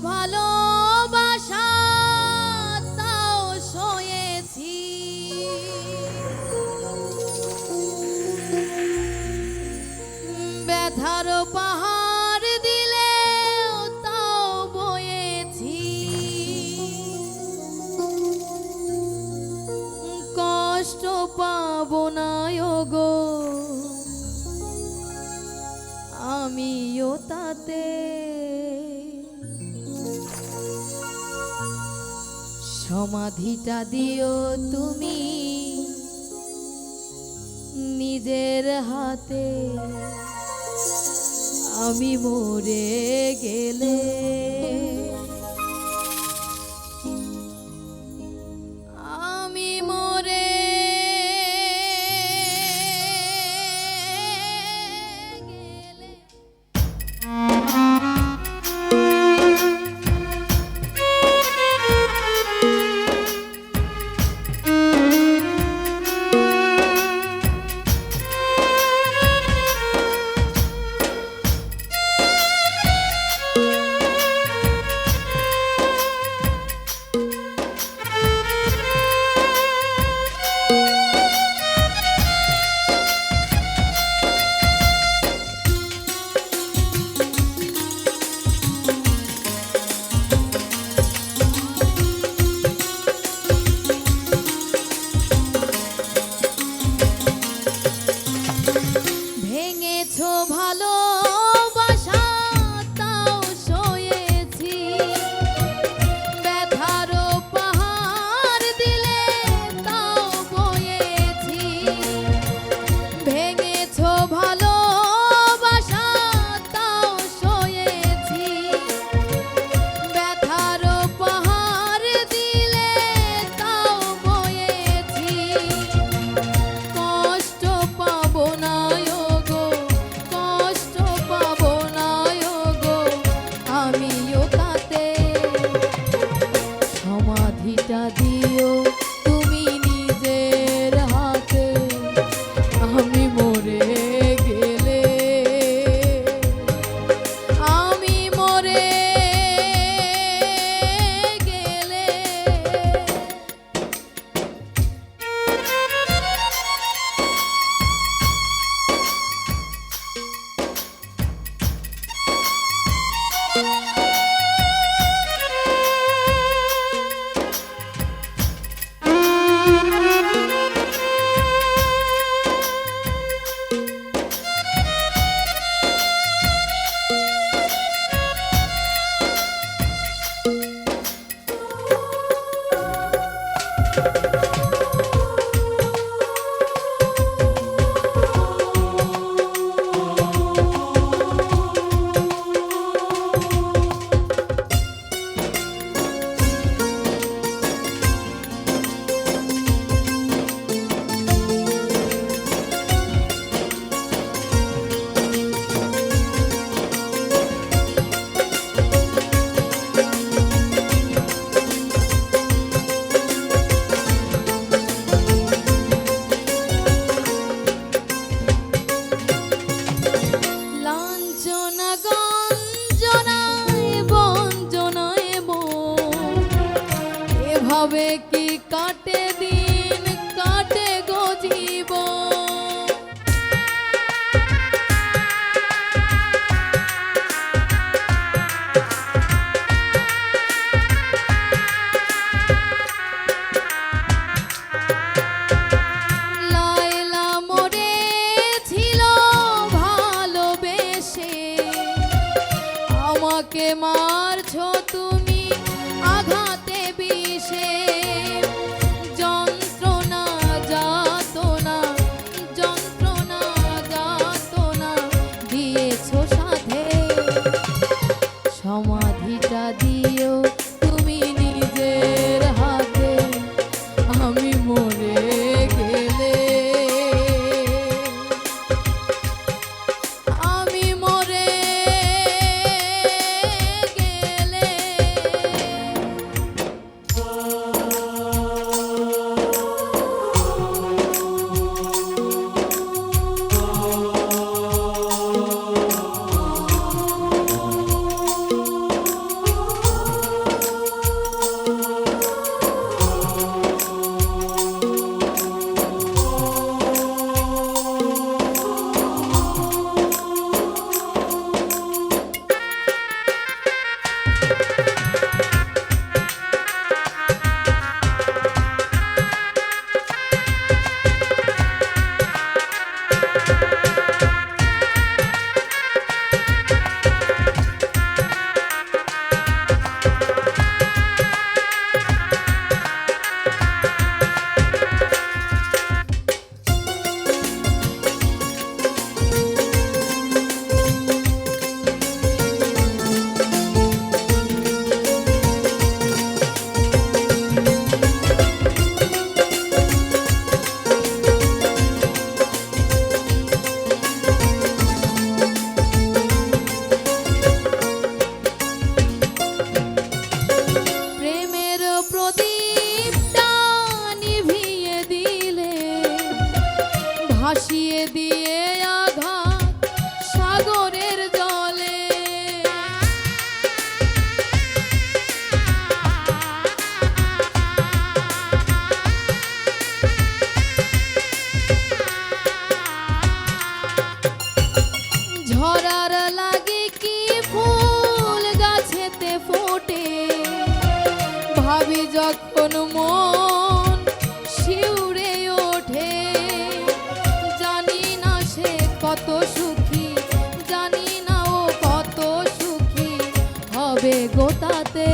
ভালোবাসা তাও সয়েছি। ব্যথার পাহাড় দিলে তাও বয়েছি। কষ্ট পাবো না গো। আমিও তাতে সমাধিটা দিও তুমি নিজের হাতে। আমি মরে গেলে 大地哟。ভাসিয়ে দিয়ে আঘাত সাগরের জলে। ঝরার লাগে কি ফুল গাছেতে ফোটে? ভাবি যখন মন গোতাতে